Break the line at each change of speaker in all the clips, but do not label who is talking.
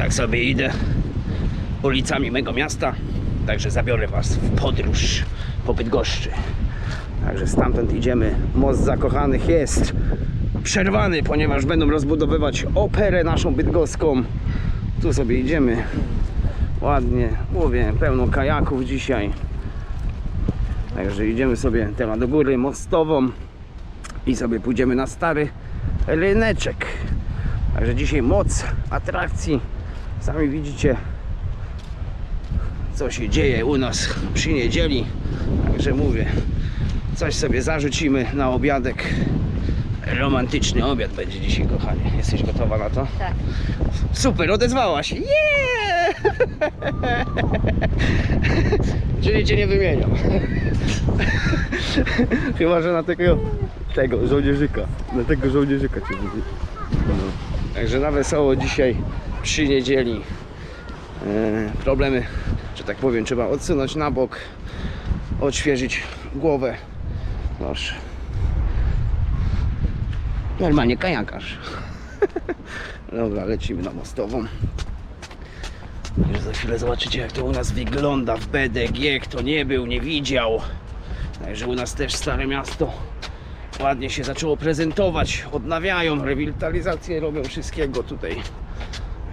tak sobie idę ulicami mego miasta. Także zabiorę Was w podróż po Bydgoszczy. Także stamtąd idziemy. Most Zakochanych jest przerwany, ponieważ będą rozbudowywać operę naszą bydgoską. Tu sobie idziemy. Ładnie, mówię, pełno kajaków dzisiaj. Także idziemy sobie teraz do góry mostową i sobie pójdziemy na stary ryneczek. Także dzisiaj moc atrakcji. Sami widzicie, co się dzieje u nas przy niedzieli. Także mówię, coś sobie zarzucimy na obiadek. Romantyczny obiad będzie dzisiaj, kochanie. Jesteś gotowa na to?
Tak.
Super, odezwała się. Yeah! Czyli cię nie wymieniam. Chyba, że na tego, tego żołnierzyka. Na tego żołnierzyka cię wymienię. No. Także na wesoło dzisiaj przy niedzieli. E, problemy, że tak powiem, trzeba odsunąć na bok, odświeżyć głowę. Proszę. Normalnie kajakarz. Dobra, lecimy na mostową. Już za chwilę zobaczycie jak to u nas wygląda w BDG, kto nie był, nie widział. Także u nas też Stare Miasto ładnie się zaczęło prezentować, odnawiają, rewitalizację robią wszystkiego tutaj.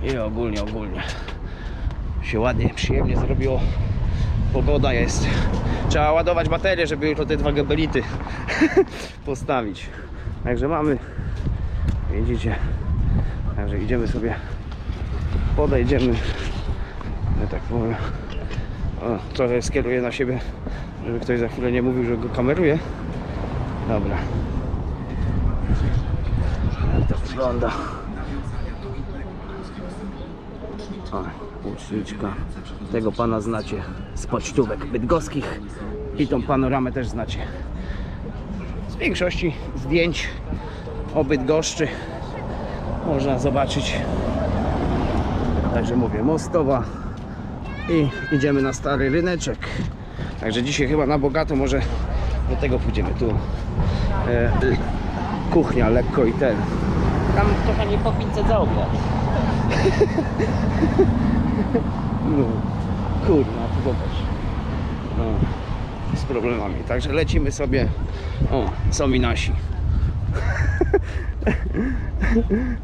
I ogólnie, ogólnie się ładnie, przyjemnie zrobiło. Pogoda jest. Trzeba ładować baterię, żeby jutro te dwa gabelity postawić. Także mamy, widzicie, Także idziemy sobie, podejdziemy, że tak powiem. O, trochę skieruję na siebie, żeby ktoś za chwilę nie mówił, że go kameruje. Dobra. Jak to wygląda? O, łuczniczka. Tego pana znacie z pocztówek bydgoskich i tą panoramę też znacie. Z większości zdjęć o Bydgoszczy można zobaczyć. Także mówię, mostowa i idziemy na stary ryneczek. Także dzisiaj chyba na bogato może do tego pójdziemy tu. E, kuchnia lekko i ten. Tam kochanie po 500 za obiad. no, kurwa, tu zobacz. No, z problemami. Także lecimy sobie. O, są i nasi.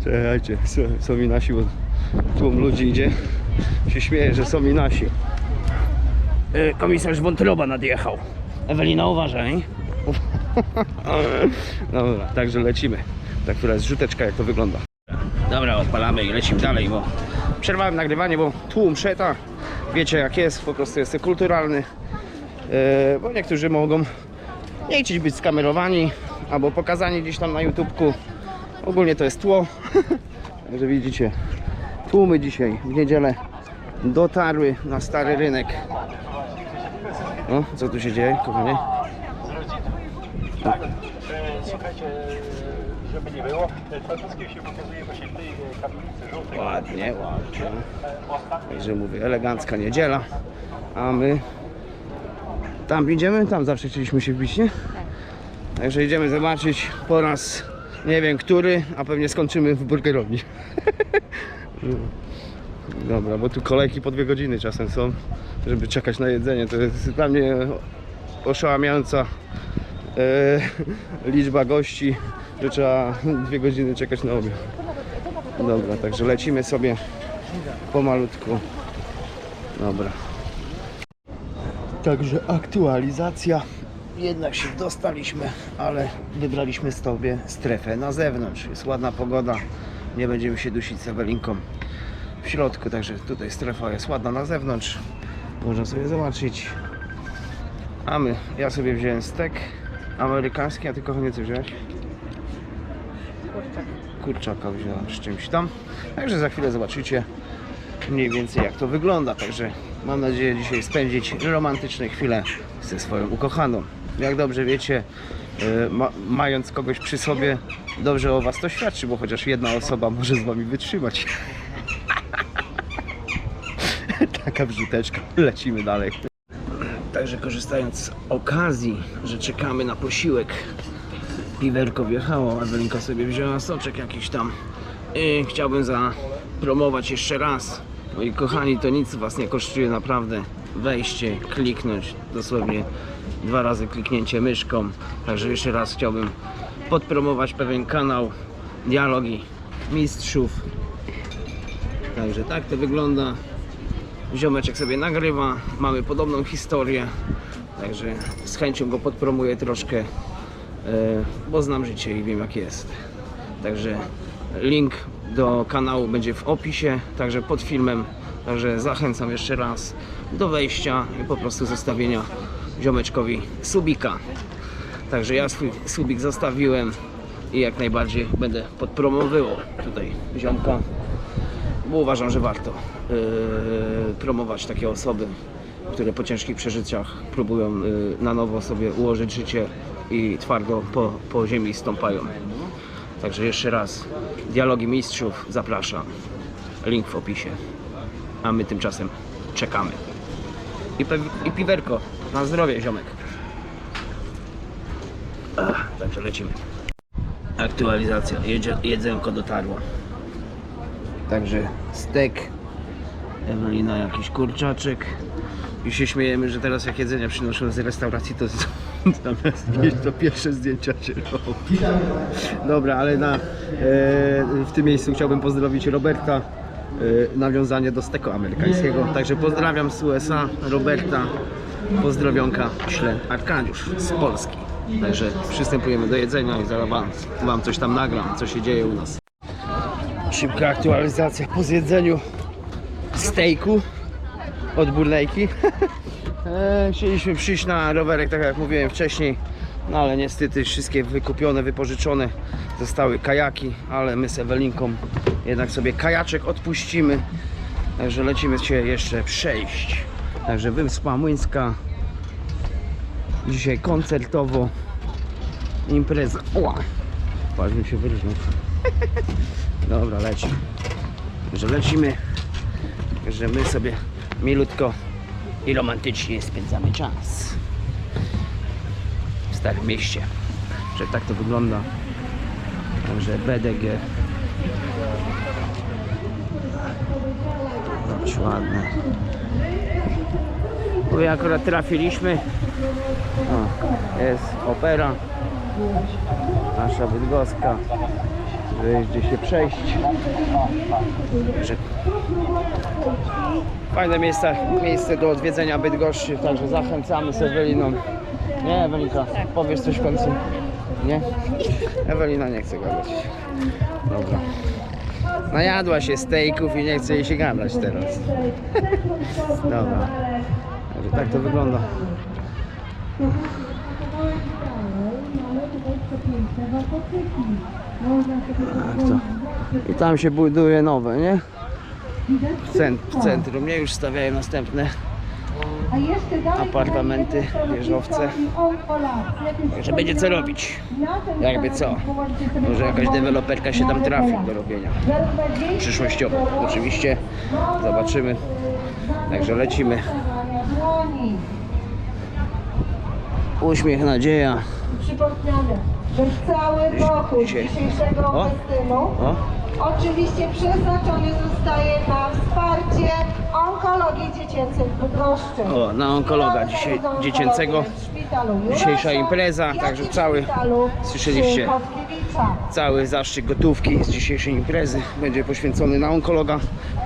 Czekajcie, są, i nasi, bo tłum ludzi idzie. Się śmieje, że są i nasi. E, Komisarz Wątroba nadjechał. Ewelina, uważaj. Dobra, także lecimy. Ta, która jest rzuteczka, jak to wygląda. Dobra, odpalamy i lecimy dalej, bo przerwałem nagrywanie, bo tłum szeta. Wiecie jak jest, po prostu jest kulturalny. E, bo niektórzy mogą nie chcieć być skamerowani albo pokazani gdzieś tam na YouTubku. Ogólnie to jest tło. Także widzicie, tłumy dzisiaj w niedzielę dotarły na stary rynek. No, co tu się dzieje, kochanie?
Nie było, Trzaskowski się pokazuje właśnie w tej e, kaplicy żółtej.
Ładnie, ładnie. Także mówię, elegancka niedziela. A my tam idziemy? Tam zawsze chcieliśmy się wbić, nie? Także idziemy zobaczyć po raz nie wiem który, a pewnie skończymy w burgerowni. Dobra, bo tu kolejki po dwie godziny czasem są, żeby czekać na jedzenie. To jest dla mnie oszałamiająca e, liczba gości, że trzeba dwie godziny czekać na obiad. Dobra, także lecimy sobie pomalutku. Dobra. Także aktualizacja. Jednak się dostaliśmy, ale wybraliśmy sobie strefę na zewnątrz. Jest ładna pogoda. Nie będziemy się dusić z Ewelinką w środku, także tutaj strefa jest ładna na zewnątrz. Można sobie zobaczyć. A my, ja sobie wziąłem stek amerykański, a ty kochanie co wziąłeś? Kurczaka wziąłem z czymś tam. Także za chwilę zobaczycie mniej więcej jak to wygląda. Także mam nadzieję dzisiaj spędzić romantyczne chwile ze swoją ukochaną. Jak dobrze wiecie, e, ma, mając kogoś przy sobie, dobrze o Was to świadczy, bo chociaż jedna osoba może z Wami wytrzymać. Taka wrzuteczka. Lecimy dalej. Także korzystając z okazji, że czekamy na posiłek, piwerko wjechało, Ewelinka sobie wzięła soczek jakiś tam I chciałbym zapromować jeszcze raz. Moi kochani, to nic Was nie kosztuje naprawdę. Wejście, kliknąć, dosłownie dwa razy kliknięcie myszką. Także jeszcze raz chciałbym podpromować pewien kanał Dialogi Mistrzów. Także tak to wygląda. Ziomeczek sobie nagrywa, mamy podobną historię. Także z chęcią go podpromuję troszkę, bo znam życie i wiem jak jest. Także link do kanału będzie w opisie, także pod filmem. Także zachęcam jeszcze raz do wejścia i po prostu zostawienia ziomeczkowi subika. Także ja swój subik zostawiłem i jak najbardziej będę podpromowywał tutaj ziomka, bo uważam, że warto yy, promować takie osoby, które po ciężkich przeżyciach próbują yy, na nowo sobie ułożyć życie i twardo po, po ziemi stąpają. Także jeszcze raz, dialogi mistrzów zapraszam. Link w opisie. A my tymczasem czekamy. I, i piwerko. Na zdrowie, ziomek. Ach, także lecimy. Aktualizacja. Jedzie, jedzenko dotarło. Także stek. Ewelina jakiś kurczaczek. I się śmiejemy, że teraz jak jedzenia przynoszą z restauracji, to zamiast jeść to pierwsze zdjęcia się robi. Dobra, ale na, e, w tym miejscu chciałbym pozdrowić Roberta. E, nawiązanie do steku amerykańskiego. Także pozdrawiam z USA, Roberta. Pozdrowionka ślę Arkadiusz z Polski. Także przystępujemy do jedzenia i zaraz wam, wam coś tam nagram, co się dzieje u nas. Szybka aktualizacja po zjedzeniu stejku od burlejki. e, chcieliśmy przyjść na rowerek, tak jak mówiłem wcześniej, no ale niestety wszystkie wykupione, wypożyczone zostały kajaki, ale my z Ewelinką jednak sobie kajaczek odpuścimy. Także lecimy się jeszcze przejść. Także Wyspa Młyńska. Dzisiaj koncertowo. Impreza. Ła! Patrz się wyróżnił. Dobra, leci. Że lecimy. Że my sobie milutko i romantycznie spędzamy czas. W Starym Mieście. Że tak to wygląda. Także BDG. Bądź ładne. Tutaj akurat trafiliśmy. O, jest opera. Nasza Bydgoska. Że gdzie się przejść. Że fajne miejsce, miejsce do odwiedzenia Bydgoszczy, także zachęcamy z Eweliną. Nie, Ewelinka, powiesz coś w końcu? Nie? Ewelina nie chce gadać. Dobra. Najadła się stejków i nie chce jej się gadać teraz. Dobra. Także tak to wygląda. Tak to. I tam się buduje nowe, nie? W, cent, w centrum, nie? Już stawiają następne. Apartamenty, wieżowce. Także będzie co robić. Jakby co. Może jakaś deweloperka się tam trafi do robienia. Przyszłościowo. Oczywiście. Zobaczymy. Także lecimy. Uśmiech, nadzieja.
Przypomniane, że cały dochód
Dzisiaj.
dzisiejszego
O.
festynu
O,
oczywiście przeznaczony zostaje na wsparcie onkologii dziecięcej w Bydgoszczy.
o na onkologa dzisiaj dziecięcego. Dzisiejsza impreza, także cały- słyszeliście. Cały zastrzyk gotówki z dzisiejszej imprezy będzie poświęcony na onkologa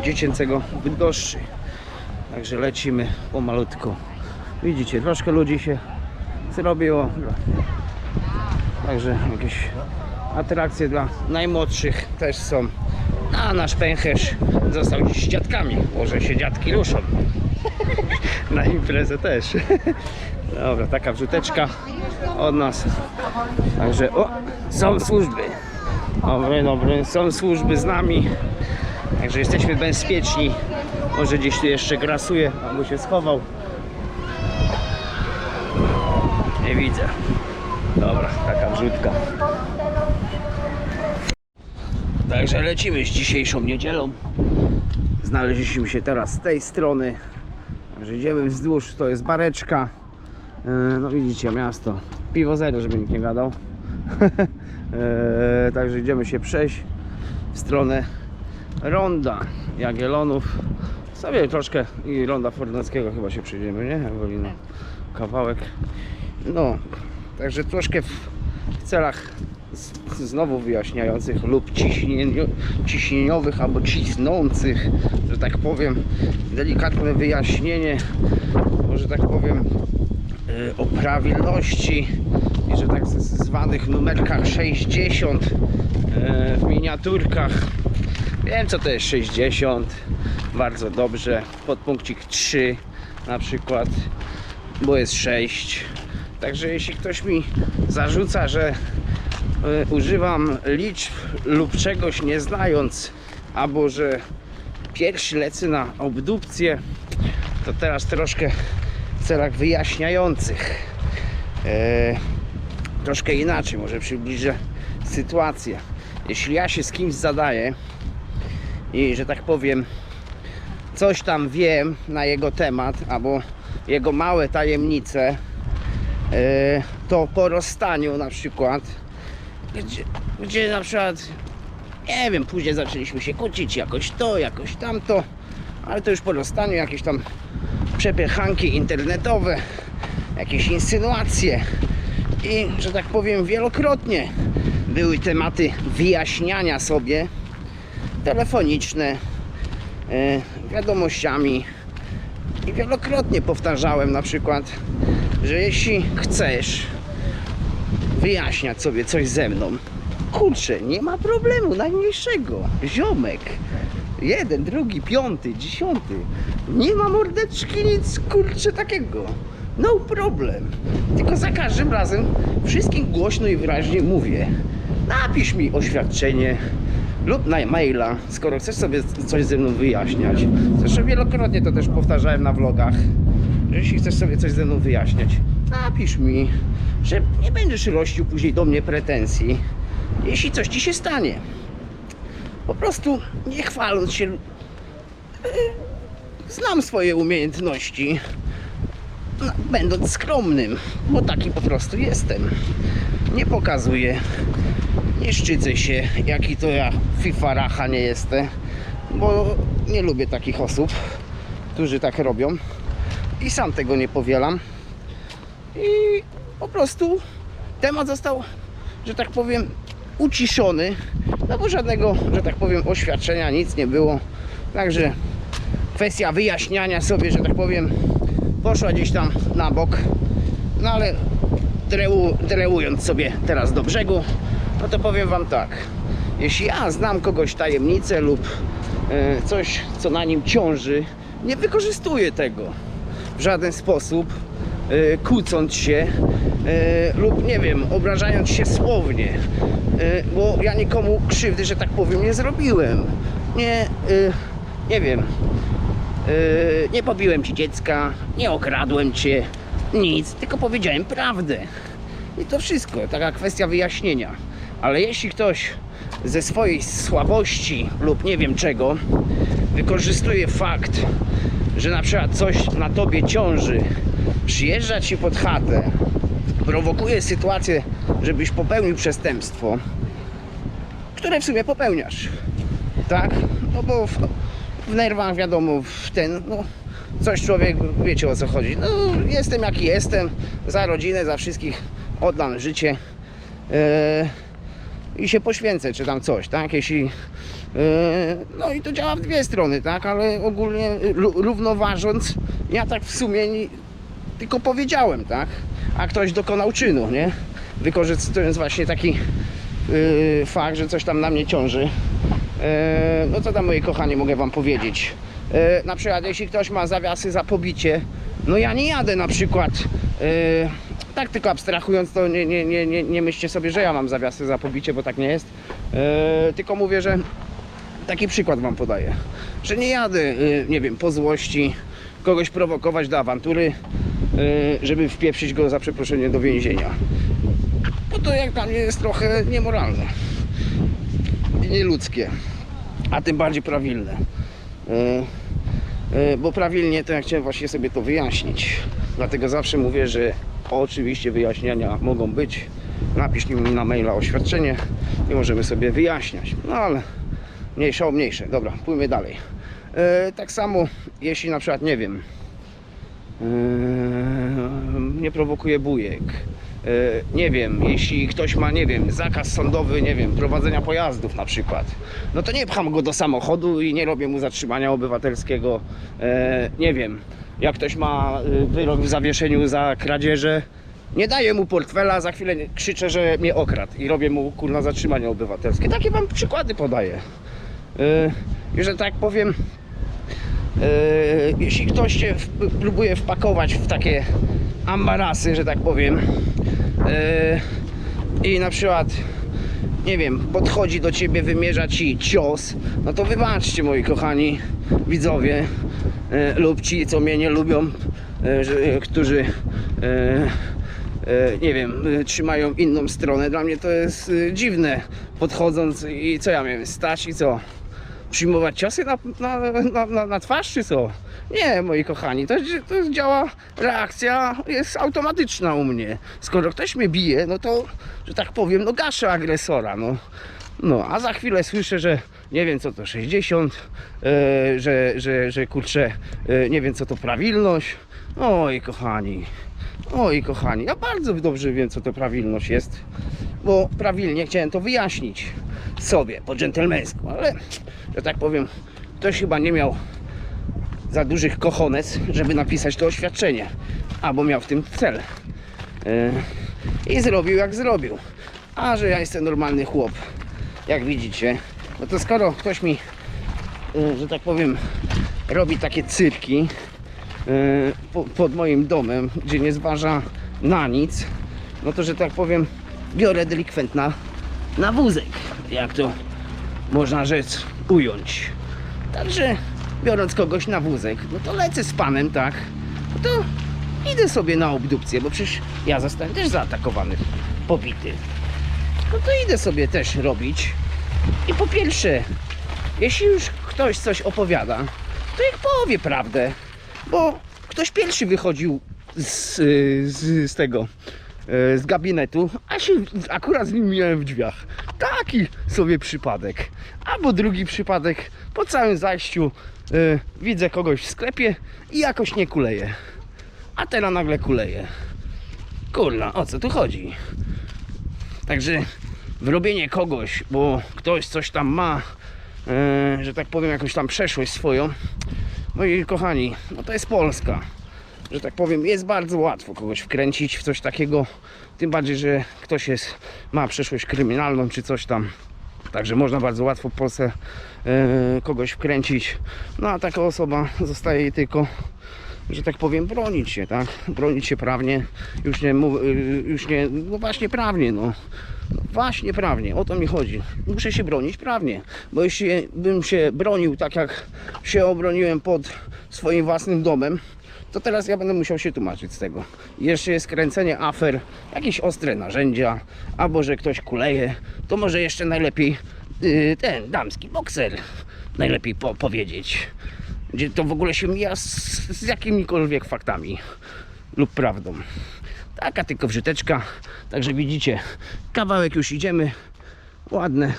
dziecięcego w Bydgoszczy. Także lecimy pomalutku. Widzicie, troszkę ludzi się zrobiło. Także jakieś atrakcje dla najmłodszych też są. A nasz pęcherz został dziś dziadkami. Może się dziadki ruszą. Na imprezę też. Dobra, taka wrzuteczka od nas. Także o, są służby. Dobry, dobry, są służby z nami. Także jesteśmy bezpieczni. Może gdzieś tu jeszcze grasuje, albo się schował. Nie widzę. Dobra, taka wrzutka. Także lecimy z dzisiejszą niedzielą. Znaleźliśmy się teraz z tej strony. Także idziemy wzdłuż, to jest bareczka. E, No widzicie, miasto. Piwo zero, żeby nikt nie gadał. E, Także idziemy się przejść w stronę Ronda Jagiellonów. Sobie troszkę i Ronda Fornackiego chyba się przyjdziemy, nie? Ewelina? Kawałek. No, także troszkę w, celach znowu wyjaśniających lub ciśnienio, ciśnieniowych albo cisnących, że tak powiem, delikatne wyjaśnienie, może tak powiem, y, o prawilności i że tak zwanych numerkach 60 y, w miniaturkach. Wiem co to jest 60, bardzo dobrze. Podpunkcik 3 na przykład, bo jest 6. Także jeśli ktoś mi zarzuca, że y, używam liczb lub czegoś nie znając, albo że pierwszy lecę na obdukcję, to teraz troszkę w celach wyjaśniających. E, troszkę inaczej, może przybliżę sytuację. Jeśli ja się z kimś zadaję i że tak powiem, coś tam wiem na jego temat, albo jego małe tajemnice, e, to po rozstaniu na przykład, gdzie, gdzie na przykład, nie wiem, później zaczęliśmy się kłócić, jakoś to, jakoś tamto, ale to już po rozstaniu jakieś tam przepychanki internetowe, jakieś insynuacje i, że tak powiem, wielokrotnie były tematy wyjaśniania sobie telefoniczne, e, wiadomościami i wielokrotnie powtarzałem na przykład, że jeśli chcesz wyjaśniać sobie coś ze mną, kurczę, nie ma problemu najmniejszego. Ziomek, jeden, drugi, piąty, dziesiąty, nie ma mordeczki, nic kurczę takiego. No problem. Tylko za każdym razem wszystkim głośno i wyraźnie mówię. Napisz mi oświadczenie lub na maila, skoro chcesz sobie coś ze mną wyjaśniać. Zresztą wielokrotnie to też powtarzałem na vlogach, jeśli chcesz sobie coś ze mną wyjaśniać, napisz mi, że nie będziesz rościł później do mnie pretensji, jeśli coś ci się stanie. Po prostu nie chwaląc się, yy, znam swoje umiejętności, no, będąc skromnym, bo taki po prostu jestem. Nie pokazuję, nie szczycę się, jaki to ja FIFA racha nie jestem, bo nie lubię takich osób, którzy tak robią i sam tego nie powielam. I po prostu temat został, że tak powiem, uciszony, no bo żadnego, że tak powiem, oświadczenia, nic nie było. Także kwestia wyjaśniania sobie, że tak powiem, poszła gdzieś tam na bok. No ale dreu, dreując sobie teraz do brzegu, no to powiem Wam tak. Jeśli ja znam kogoś tajemnicę lub e, coś, co na nim ciąży, nie wykorzystuję tego w żaden sposób, e, kłócąc się e, lub nie wiem, obrażając się słownie, e, bo ja nikomu krzywdy, że tak powiem, nie zrobiłem. Nie, nie wiem, nie pobiłem ci dziecka, nie okradłem cię, nic, tylko powiedziałem prawdę. I to wszystko, taka kwestia wyjaśnienia. Ale jeśli ktoś ze swojej słabości lub nie wiem czego wykorzystuje fakt, że na przykład coś na tobie ciąży, przyjeżdża ci pod chatę, prowokuje sytuację, żebyś popełnił przestępstwo, które w sumie popełniasz. Tak? No bo w, w nerwach wiadomo, w ten, no coś człowiek, wiecie o co chodzi. No jestem jaki jestem, za rodzinę, za wszystkich oddam życie e, i się poświęcę, czy tam coś, tak? Jeśli, no i to działa w dwie strony, tak? Ale ogólnie lu- równoważąc, ja tak w sumie nie, tylko powiedziałem, tak? A ktoś dokonał czynu, nie? Wykorzystując właśnie taki yy, fakt, że coś tam na mnie ciąży. Yy, no co tam moje kochanie mogę wam powiedzieć? Yy, na przykład jeśli ktoś ma zawiasy za pobicie, no ja nie jadę na przykład yy, tak tylko abstrahując to nie, nie, nie, nie, nie myślcie sobie, że ja mam zawiasy za pobicie, bo tak nie jest. Yy, tylko mówię, że taki przykład wam podaję, że nie jadę, yy, nie wiem, po złości kogoś prowokować do awantury, yy, żeby wpieprzyć go za przeproszenie do więzienia. No to jak dla mnie jest trochę niemoralne i nieludzkie, a tym bardziej prawilne. Yy, bo prawilnie to ja chciałem właśnie sobie to wyjaśnić. Dlatego zawsze mówię, że oczywiście wyjaśniania mogą być. Napisz mi na maila oświadczenie i możemy sobie wyjaśniać. No ale Mniejsze o mniejsze. Dobra, pójmy dalej. E, tak samo, jeśli na przykład, nie wiem, e, nie prowokuje bujek. E, nie wiem, jeśli ktoś ma, nie wiem, zakaz sądowy, nie wiem, prowadzenia pojazdów na przykład, no to nie pcham go do samochodu i nie robię mu zatrzymania obywatelskiego. E, nie wiem, jak ktoś ma wyrok w zawieszeniu za kradzieże, nie daję mu portfela, za chwilę krzyczę, że mnie okradł i robię mu kurna zatrzymanie obywatelskie. Takie wam przykłady podaję. Yy, że tak powiem, yy, jeśli ktoś cię w, próbuje wpakować w takie ambarasy, że tak powiem, yy, i na przykład, nie wiem, podchodzi do ciebie, wymierza ci cios, no to wybaczcie moi kochani widzowie lub ci, co mnie nie lubią, którzy e, nie wiem, e, trzymają inną stronę. Dla mnie to jest e, dziwne, podchodząc i co ja miałem stać i co? Przyjmować ciosy na, na, na, na, twarz czy co? Nie, moi kochani, to, to działa, reakcja jest automatyczna u mnie. Skoro ktoś mnie bije, no to, że tak powiem, no gaszę agresora, no. No, a za chwilę słyszę, że nie wiem co to 60, e, że, że, że kurczę, e, nie wiem co to prawilność. Oj, kochani, oj, kochani, ja bardzo dobrze wiem co to prawilność jest, bo prawilnie chciałem to wyjaśnić sobie po dżentelmeńsku, ale że tak powiem, ktoś chyba nie miał za dużych kochones, żeby napisać to oświadczenie, albo miał w tym cel. E, I zrobił jak zrobił. A że ja jestem normalny chłop, jak widzicie, no to skoro ktoś mi, e, że tak powiem, robi takie cyrki e, po- pod moim domem, gdzie nie zważa na nic, no to, że tak powiem, biorę delikwentna na wózek, jak to można rzec ująć. Także biorąc kogoś na wózek, no to lecę z panem, tak? No to idę sobie na obdukcję, bo przecież ja zostałem też zaatakowany, pobity. No to idę sobie też robić. I po pierwsze, jeśli już ktoś coś opowiada, to niech powie prawdę, bo ktoś pierwszy wychodził z, z, z tego, e, z gabinetu, a się akurat z nim miałem w drzwiach. Taki sobie przypadek. Albo drugi przypadek, po całym zajściu e, widzę kogoś w sklepie i jakoś nie kuleje. A teraz nagle kuleje. Kurna, o co tu chodzi? Także wrobienie kogoś, bo ktoś coś tam ma, e, że tak powiem, jakąś tam przeszłość swoją. Moi kochani, no to jest Polska. Że tak powiem, jest bardzo łatwo kogoś wkręcić w coś takiego. Tym bardziej, że ktoś jest, ma przeszłość kryminalną czy coś tam. Także można bardzo łatwo w Polsce e, kogoś wkręcić. No a taka osoba zostaje jej tylko że tak powiem, bronić się, tak? Bronić się prawnie, już nie, mów, y, już nie, no właśnie prawnie, no. Właśnie prawnie, o to mi chodzi. Muszę się bronić prawnie, bo jeśli bym się bronił tak jak się obroniłem pod swoim własnym domem, to teraz ja będę musiał się tłumaczyć z tego. Jeszcze jest kręcenie afer, jakieś ostre narzędzia, albo że ktoś kuleje, to może jeszcze najlepiej y, ten damski bokser najlepiej po powiedzieć gdzie to w ogóle się mija z, z jakimikolwiek faktami lub prawdą. Taka tylko wrzyteczka. Także widzicie, kawałek już idziemy. Ładne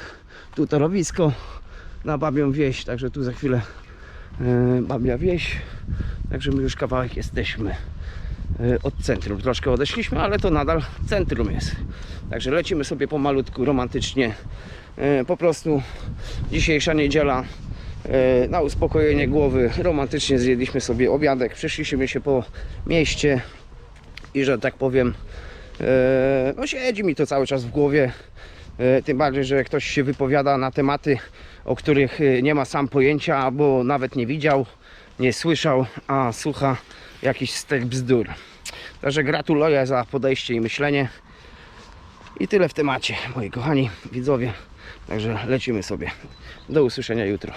tu torowisko na Babią Wieś. Także tu za chwilę e, Babia Wieś. Także my już kawałek jesteśmy e, od centrum. Troszkę odeszliśmy, ale to nadal centrum jest. Także lecimy sobie pomalutku, romantycznie. E, po prostu dzisiejsza niedziela na uspokojenie głowy romantycznie zjedliśmy sobie obiadek, przeszliśmy się po mieście i że tak powiem e, no siedzi mi to cały czas w głowie e, tym bardziej, że ktoś się wypowiada na tematy, o których e, nie ma sam pojęcia albo nawet nie widział, nie słyszał, a słucha jakiś stek bzdur. Także gratuluję za podejście i myślenie. I tyle w temacie, moi kochani widzowie. Także lecimy sobie. Do usłyszenia jutro.